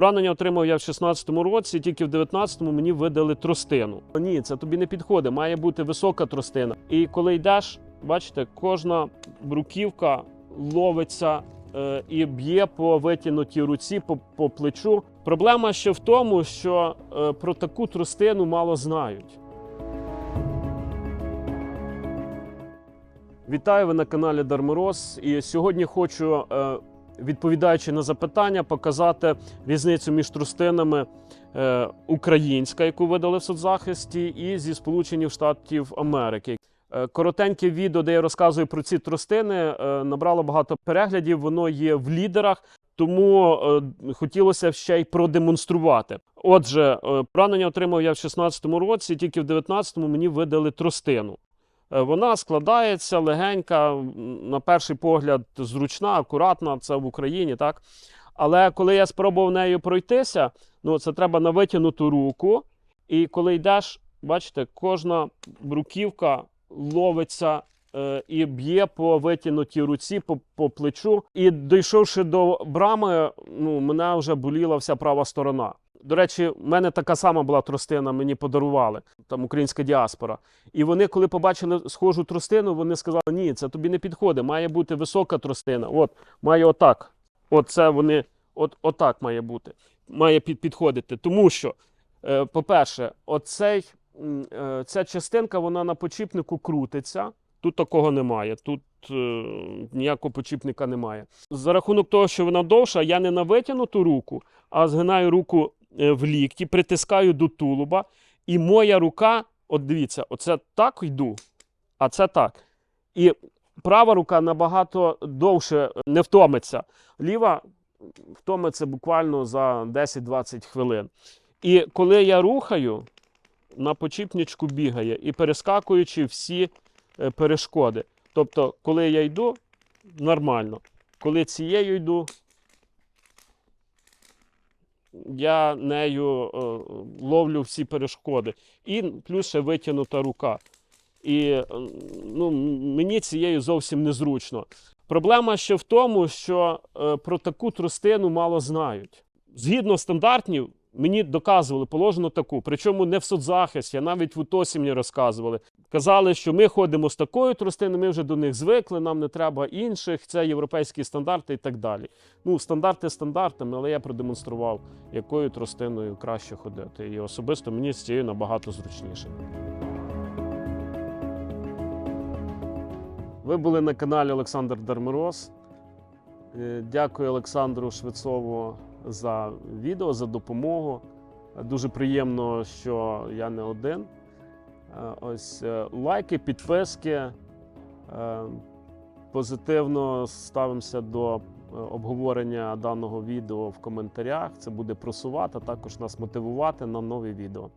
Поранення отримав я в 16-му році, тільки в 19-му мені видали тростину. Ні, це тобі не підходить, має бути висока тростина. І коли йдеш, бачите, кожна бруківка ловиться е, і б'є по витягнутій руці, по, по плечу. Проблема ще в тому, що е, про таку тростину мало знають. Вітаю ви на каналі Дармороз. І сьогодні хочу, е, відповідаючи на запитання, показати різницю між трустинами е, українська, яку видали в соцзахисті, і зі Сполучених Штатів Америки. Е, Коротеньке відео, де я розказую про ці тростини, е, набрало багато переглядів. Воно є в лідерах. Тому хотілося ще й продемонструвати. Отже, поранення отримав я в 16-му році, тільки в 19-му мені видали тростину. Е, Вона складається легенька, на перший погляд, зручна, акуратна, це в Україні, так? Але коли я спробував нею пройтися, ну це треба на витягнуту руку. І коли йдеш, бачите, кожна бруківка ловиться е, і б'є по витягнутій руці, по, по плечу. І дійшовши до брами, ну, мене вже боліла вся права сторона. До речі, в мене така сама була тростина, мені подарували, там українська діаспора. І вони, коли побачили схожу тростину, вони сказали: ні, це тобі не підходить, має бути висока тростина. От, має отак. От це вони, от, отак має бути, має під, підходити. Тому що, е, по-перше, оцей, е, ця частинка вона на почіпнику крутиться. Тут такого немає. Тут е, ніякого почіпника немає. За рахунок того, що вона довша, я не на витягнуту руку, а згинаю руку в лікті, притискаю до тулуба, і моя рука, от дивіться, оце так йду, а це так. І права рука набагато довше не втомиться. Ліва втомиться буквально за 10-20 хвилин. І коли я рухаю, на почіпничку бігає і перескакуючи всі е, перешкоди. Тобто, коли я йду, нормально. Коли цією йду, я нею е, ловлю всі перешкоди. І плюс ще витягнута рука. І е, ну, мені цією зовсім незручно. Проблема ще в тому, що е, про таку тростину мало знають. Згідно стандартів, мені доказували положено таку, причому не в соцзахисті, а навіть в УТОСі мені розказували. Казали, що ми ходимо з такою тростиною, ми вже до них звикли, нам не треба інших, це європейські стандарти і так далі. Ну, стандарти стандартами, але я продемонстрував, якою тростиною краще ходити. І особисто мені з цією набагато зручніше. Ви були на каналі Олександр Дармороз. Е, Дякую Олександру Швецову за відео, за допомогу. Дуже приємно, що я не один. Е, Ось е, лайки, підписки. Е, Позитивно ставимося до обговорення даного відео в коментарях. Це буде просувати, а також нас мотивувати на нові відео.